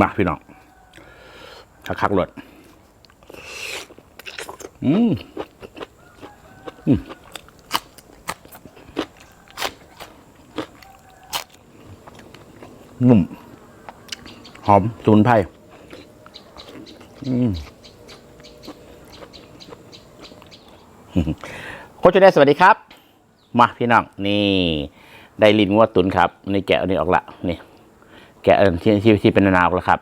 มาพี่น้องคักๆรถอืมอืมนุ่ม หอมสมุนไพรอืมโคชได้สวัสดีครับ มาพี่น้อง นี่ ได้ลินงัวตุนครับ นี่แกะอันนี้ออกละ นี่ แกะที่ที่ที่เป็นนาวแล้วครับ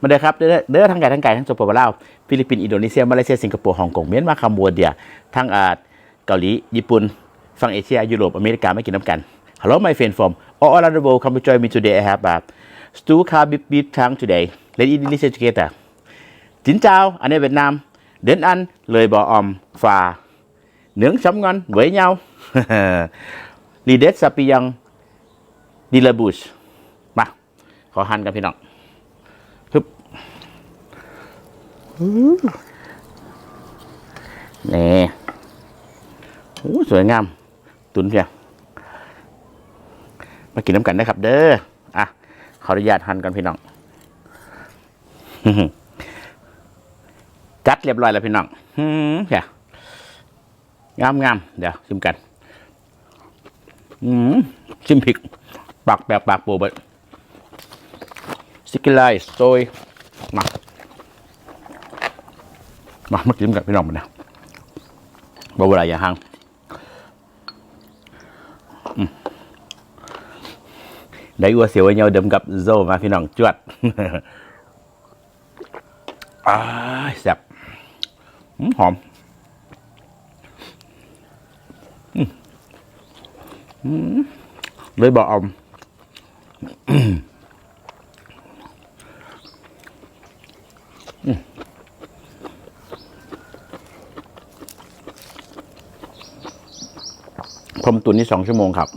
มาเลยครับเด้อทั้งไก่ทั้งไก่ทั้งโซโปบาลาวฟิลิปปินส์อินโดนีเซียมาเลเซียสิงคโปร์ฮ่องกงเมียนมาคับูเดียทั้งอ่าเกาหลีญี่ปุ่นฝั่งเอเชียยุโรปอเมริกาไม่กินน้ำกันฮัลโหลไ friend from all around the world come to join me today I have a stew car beef beef tang today Let's eat กตจินเจ้าอันนี้เวียดนามเดินอันเลยบ่ออมฟาเนื้อช้ำงอนเวยเงาลีเดสซาปียังดิลาบูช ขอหันกันพี่น้องฮึบนี่โอ้สวยงาม ตุนเพียมากินน้ำกันนะครับ เด้ออะขออนุญาตหั่นกันพี่น้องจัดเรียบร้อยแล้วพี่น้องหืมเพียงามงามเดี๋ยวชิมกัน อืมชิมพริกปากแบบปากโบเบิด สกิลไลโซยมา มามากินกันพี่น้องมันนะบ่เวลาอย่าห่างได้อัวเสียวเหนียวเดิมกับโซมาพี่น้องจวดอ้ายแซ่บอืมหอมอืมอืมเลยบอกอม ผมตุนนี่สองชั่วโมงครับ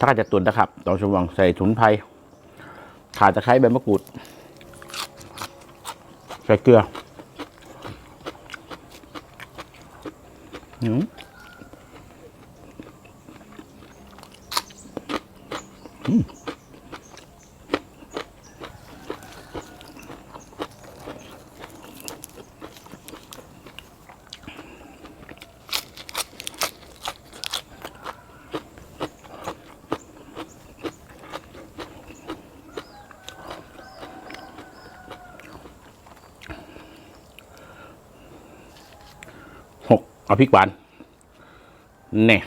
ถ้าจะตุนนะครับสองชั่วโมงใส่ถุนไพรขาตะไคร้ใบมะกรูด ใส่เกลืออืมอืมหก เอาพริกหวานเน่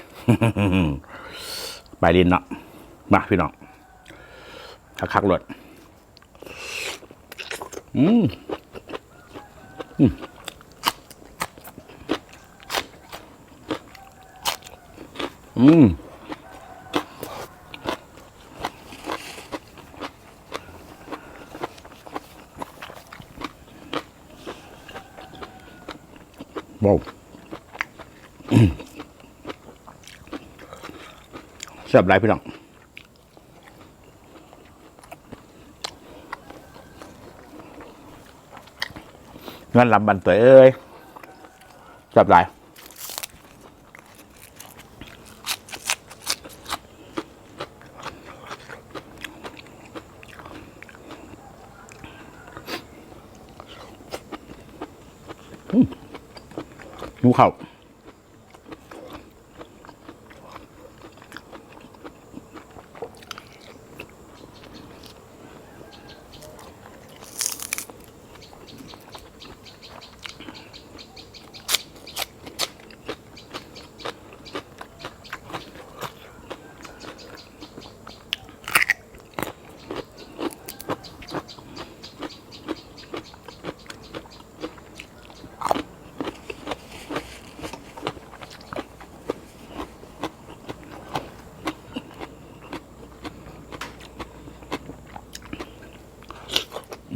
ไปดินเนาะมาพี่น้องคักๆรถอืมอืมอืมว้าว แซ่บหลายพี่น้องเงินลำบันเตยเอ้ยแซ่บหลายดูเข้า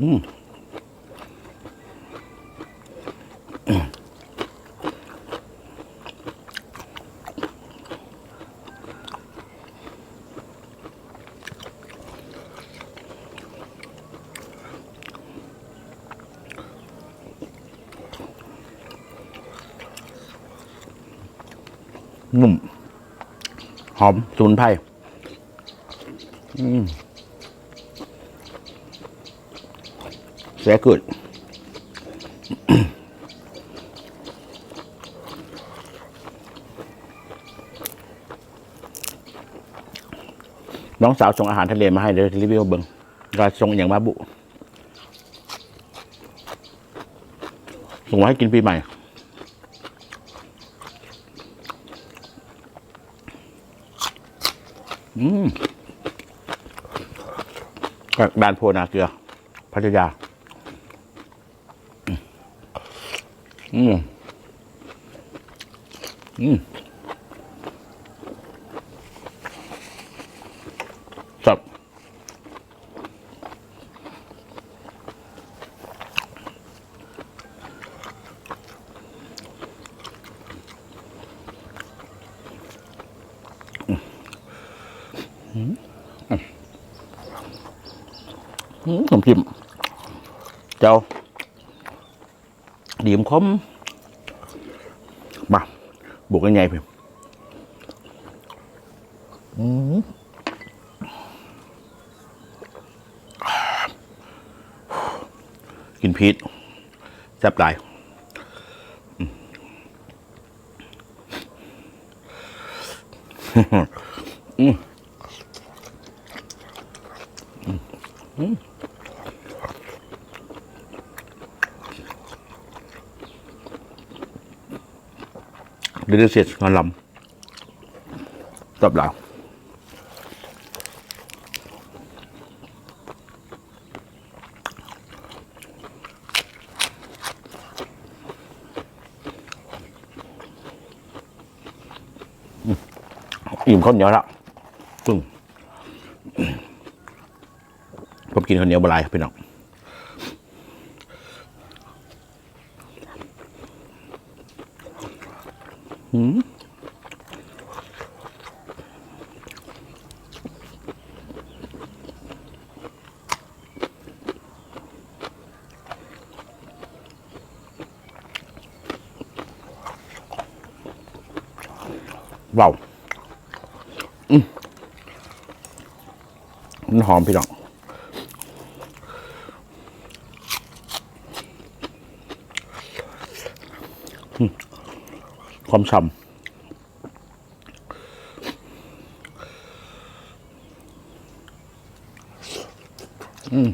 วนุ่ม หอมสมุนไพรอืม very good น้องสาวส่งอาหารทะเลมาให้เดี๋ยวรีวิวเบิงก็ส่งอย่างมาบุส่งมาให้กินปีใหม่อืมจากด่านโพนาเกลือพัทยา อืมอืมสับอืมน้ำจิ้มเจ้า ดีมคมมาบุกยังไงพี่มกินพีชแซ่บหลายอืมอืม อืมเดี๋ยวเสร็จงานลำตับหลาวอืมอิ่มข้าวเหนียวละปึ้งผมกินข้าวเหนียวบลายพี่น้อง หืมว้าวอืมมันหอมพี่น้องอืม ความฉ่ำอืม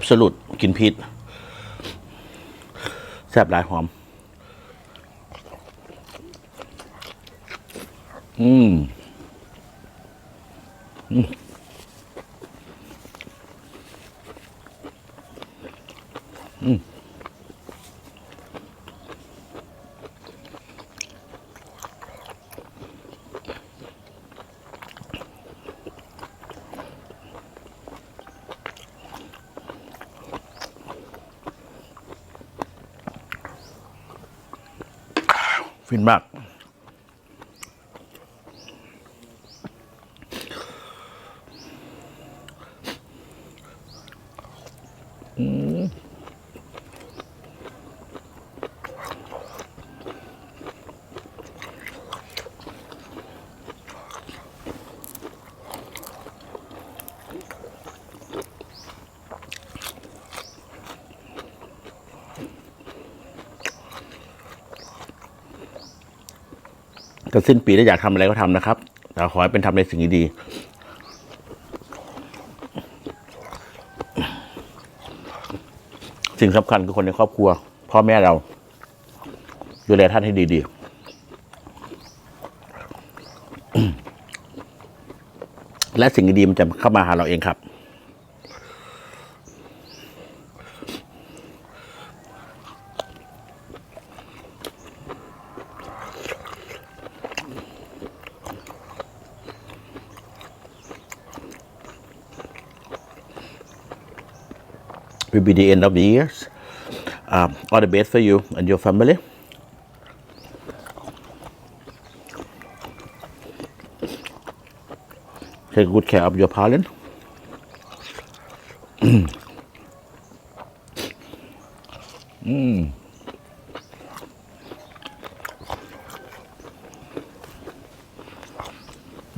บสูตกินพิษแซ่บหลายหอม อืมอืมอืม ฟินมาก อืมก็สิ้นปีแล้วอยากทำอะไรก็ทำนะครับ แต่ขอให้เป็นทำในสิ่งที่ดี สิ่งสำคัญคือคนในครอบครัว พ่อแม่เรา ดูแลท่านให้ดีๆ และสิ่งดีๆมันจะเข้ามาหาเราเองครับ be the end of the years. Um, all the best for you and your family. Take good care of your parents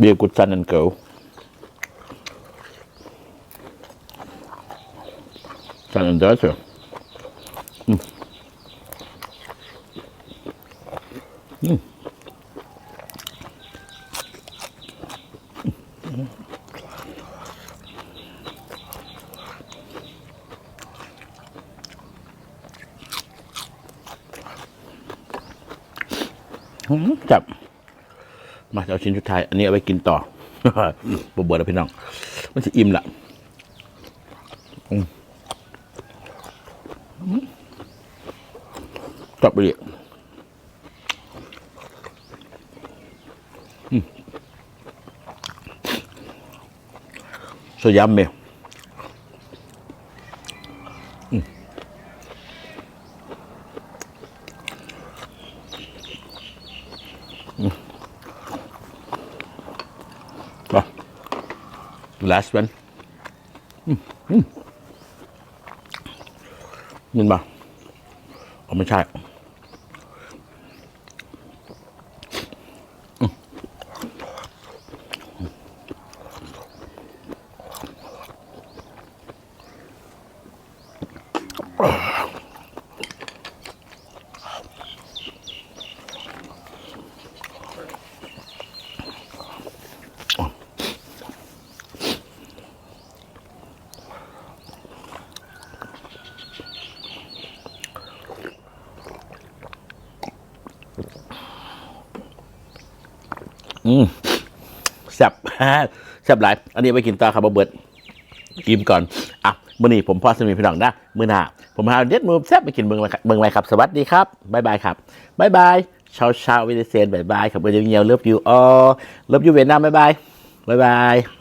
be a good son and girl son and daughter อืมอืมอืมจับมาเอาชิ้นสุดท้าย อันนี้เอาไปกินต่อบวบแล้วพี่น้อง มันจะอิ่มละอืม จับไปเลยอืม so yummy อืมมา last one อืมอืม นี่มาอ๋อไม่ใช่ อืมแซ่บแซ่บหลาย อันนี้ไปกินต่อครับเบิดกินก่อน อะมื้อนี้ผมพ่อสมีพี่น้องนะมื้อหน้า ผมหาเด็ดมือแซ่บไปกินเมืองไว้ครับเมืองไว้ครับ สวัสดีครับบ๊ายบายครับบ๊ายบายเช้าเช้าวิเดเซนบ๊ายบายครับเบอร์เดียวเลิฟยูออเลิฟยูเวียดนามบ๊ายบายบ๊ายบาย